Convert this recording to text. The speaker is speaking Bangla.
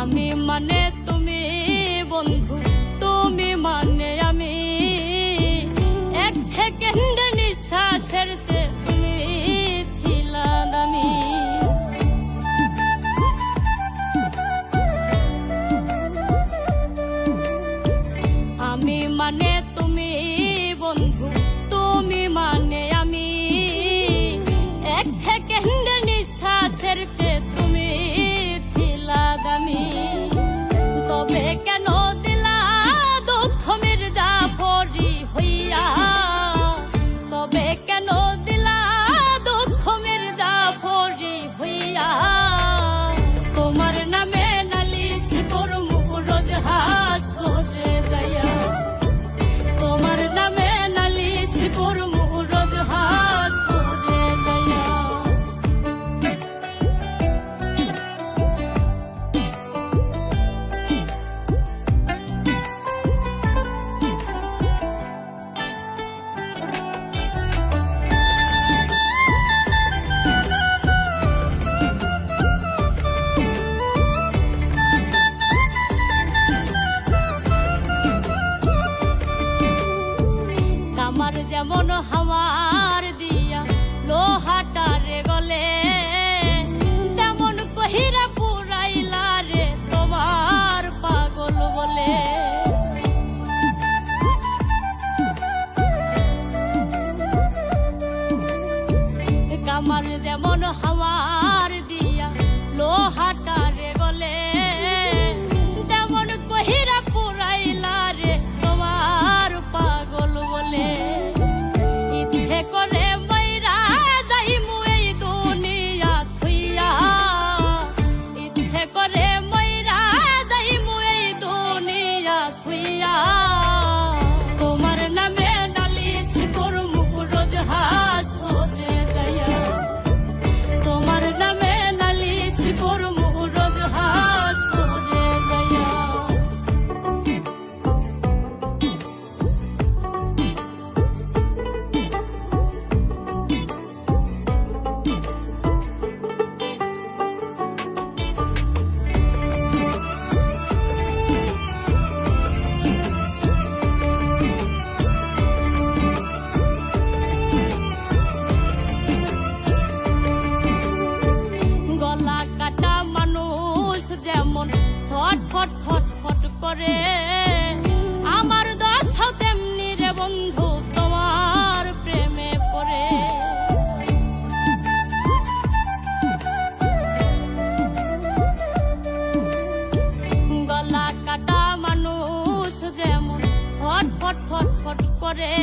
আমি মানে তুমি, বন্ধু, তুমি মানে আমি। এক সেকেন্ড নিঃশ্বাসের যে তুমি ছিলা আমি মানে এমন হাওয়ার দিয়া লোহাটা রে গলে। তেমন কহিরা পুরাইলা রে তোমার পাগল বলে। কামার যেমন করে। আমার দশাও তেমনি রে বন্ধু, তোমার প্রেমে পড়ে। গলা কাটা মানুষ যেমন ফট ফট ফট ফট করে।